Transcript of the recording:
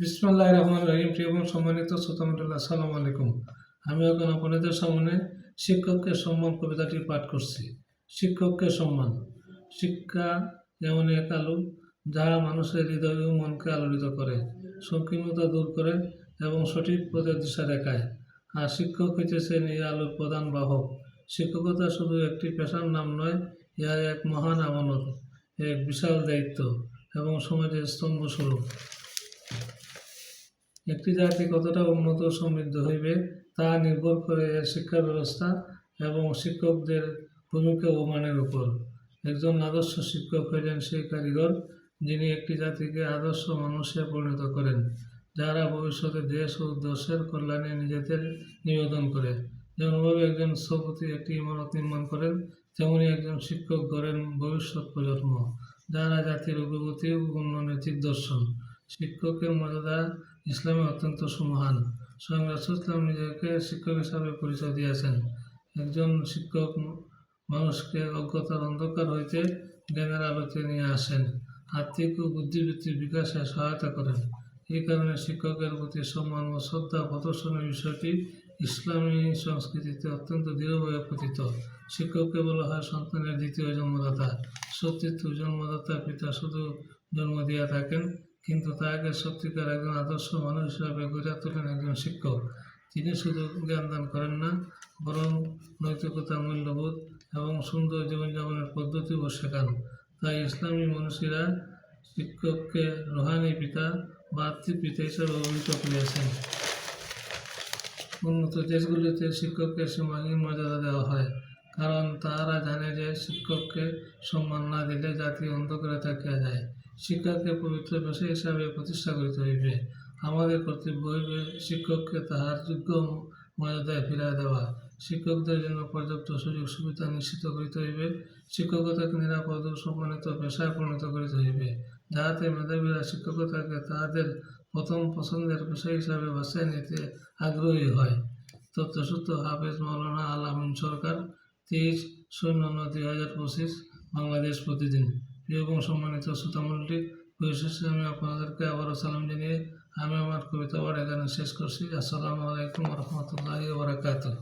বিসমুল্লাহ রহমান রহিম, প্রিয় সম্মানিত শ্রোতামন্ডল আসসালামু আলাইকুম। আমি এখন আপনাদের সামনে শিক্ষককে সম্মান কবিতাটি পাঠ করছি। শিক্ষককে সম্মান। শিক্ষা যেমন এক আলো যা মানুষের হৃদয় ও মনকে আলোড়িত করে, সংকীর্ণতা দূর করে এবং সঠিক পথের দিশা দেখায়। আর শিক্ষক হইতেছেন এই আলোর প্রধান বাহক। শিক্ষকতা শুধু একটি পেশার নাম নয়, ইহা এক মহান আমানত, এক বিশাল দায়িত্ব এবং সমাজের স্তম্ভস্বরূপ। একটি জাতি কতটা উন্নত সমৃদ্ধ হইবে, তা নির্ভর করে এর শিক্ষা ব্যবস্থা এবং শিক্ষকদের ভূমিকা ও মানের উপর। একজন আদর্শ শিক্ষক হইলেন সেই কারিগর যিনি একটি জাতিকে আদর্শ মানুষে পরিণত করেন, যারা ভবিষ্যতে দেশ ও দেশের কল্যাণে নিজেদের নিবেদন করে। যেমনভাবে একজন স্থপতি একটি ইমারত নির্মাণ করেন, তেমনি একজন শিক্ষক গড়েন ভবিষ্যৎ প্রজন্ম, যারা জাতির অগ্রগতি ও উন্নয়নের দিগদর্শন শিক্ষকের মর্যাদা ইসলামে অত্যন্ত সুমহান স্বয়ং রাসুল ইসলাম নিজেকে শিক্ষক হিসাবে পরিচয় দিয়েছেন। একজন শিক্ষক মানুষকে অজ্ঞতার অন্ধকার হইতে জ্ঞানের আলোতে নিয়ে আসেন। আর্থিক ও বুদ্ধিবৃত্তির বিকাশে সহায়তা করেন। এই কারণে শিক্ষকের প্রতি সম্মান ও শ্রদ্ধা প্রদর্শনের বিষয়টি ইসলামী সংস্কৃতিতে অত্যন্ত দৃঢ়ভাবে পতিত। শিক্ষককে বলা হয় সন্তানের দ্বিতীয় জন্মদাতা। সত্যিত্ব জন্মদাতা পিতা শুধু জন্ম দিয়া থাকেন কিন্তু তাকে সত্যিকার একজন আদর্শ মানুষ হিসাবে গড়ে তোলেন একজন শিক্ষক। তিনি শুধু জ্ঞান দান করেন না, বরং নৈতিকতা, মূল্যবোধ এবং সুন্দর জীবনযাপনের পদ্ধতিও শেখান। তাই ইসলামী মনীষীরা শিক্ষককে রোহানি পিতা বা পিতা হিসাবে অভিহিত করিয়াছেন। উন্নত দেশগুলিতে শিক্ষককে সীমাহীন মর্যাদা দেওয়া হয়, কারণ তারা জানে যে শিক্ষককে সম্মান না দিলে জাতি অন্ধকারে থাকিয়া যায়। শিক্ষাকে পবিত্র পেশা হিসাবে প্রতিষ্ঠা করিতে হইবে। আমাদের কর্তব্য হইবে শিক্ষককে তাহার যোগ্য মর্যাদায় ফিরিয়ে দেওয়া। শিক্ষকদের জন্য পর্যাপ্ত সুযোগ সুবিধা নিশ্চিত করিতে হইবে। শিক্ষকতাকে নিরাপদ ও সম্মানিত পেশায় পরিণত করিতে হইবে। যাহাতে মেধাবীরা শিক্ষকতাকে তাহাদের প্রথম পছন্দের পেশা হিসাবে বাছাই নিতে আগ্রহী হয়। তথ্যসূত্র হাফেজ মৌলানা আল আমিন সরকার, তেইশ শূন্য নয় দুই হাজার পঁচিশ, বাংলাদেশ প্রতিদিন। প্রিয় এবং সম্মানিত শ্রোতামণ্ডলী পরিশেষে আমি আপনাদেরকে আবারও সালাম জানিয়ে আমি আমার কবিতা পাঠ এখানে শেষ করছি। আসসালামু আলাইকুম রহমতুল্লাহ বারাকাতুহ।